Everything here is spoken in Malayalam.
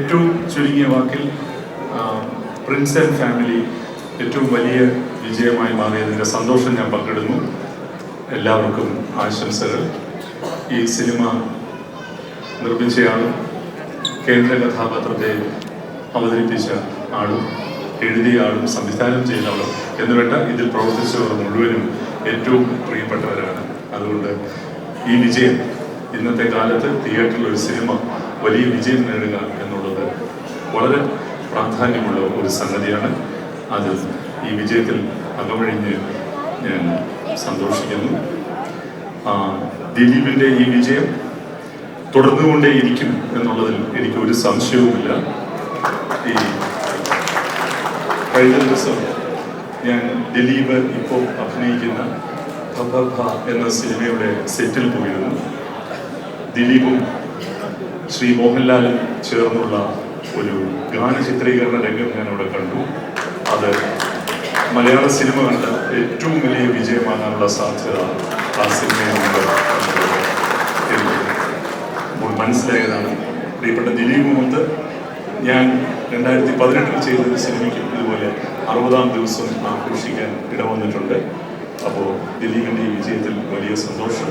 ഏറ്റവും ചുരുങ്ങിയ വാക്കിൽ പ്രിൻസ് ആൻഡ് ഫാമിലി ഏറ്റവും വലിയ വിജയമായി മാറിയതിന്റെ സന്തോഷം ഞാൻ പങ്കിടുന്നു. എല്ലാവർക്കും ആശംസകൾ. ഈ സിനിമ നിർമ്മിച്ചയാളും കേന്ദ്ര കഥാപാത്രത്തെ അവതരിപ്പിച്ച ആളും എഴുതിയ ആളും സംവിധാനം ചെയ്ത ആളും എന്നുവേണ്ട ഇതിൽ പ്രവർത്തിച്ചവർ മുഴുവനും ഏറ്റവും പ്രിയപ്പെട്ടവരാണ്. അതുകൊണ്ട് ഈ വിജയം ഇന്നത്തെ കാലത്ത് തിയേറ്ററിൽ ഒരു സിനിമ വലിയ വിജയം നേടുക എന്നുള്ളത് വളരെ പ്രാധാന്യമുള്ള ഒരു സംഗതിയാണ്. അത് ഈ വിജയത്തിൽ അകമഴിഞ്ഞ് ഞാൻ സന്തോഷിക്കുന്നു. ദിലീപിന്റെ ഈ വിജയം തുടർന്നുകൊണ്ടേയിരിക്കും എന്നുള്ളതിൽ എനിക്ക് ഒരു സംശയവുമില്ല. ഈ കഴിഞ്ഞ ദിവസം ഞാൻ ദിലീപ് ഇപ്പോൾ അഭിനയിക്കുന്ന ഭ എന്ന സിനിമയുടെ സെറ്റിൽ പോയിരുന്നു. ദിലീപും ശ്രീ മോഹൻലാലും ചേർന്നുള്ള ഒരു ഗാന ചിത്രീകരണ രംഗം ഞാൻ അവിടെ കണ്ടു. അത് മലയാള സിനിമ കണ്ട ഏറ്റവും വലിയ വിജയമാകാനുള്ള സാധ്യത ആ സിനിമയിലുണ്ട് ഇപ്പോൾ മനസ്സിലായതാണ്. പ്രിയപ്പെട്ട ദിലീപ് ദിലീപുമൊത്ത് ഞാൻ രണ്ടായിരത്തി പതിനെട്ടിൽ ചെയ്ത സിനിമയ്ക്കും ഇതുപോലെ അറുപതാം ദിവസം ആഘോഷിക്കാൻ ഇടവന്നിട്ടുണ്ട്. അപ്പോൾ ദിലീപിന്റെ ഈ വിജയത്തിൽ വലിയ സന്തോഷം.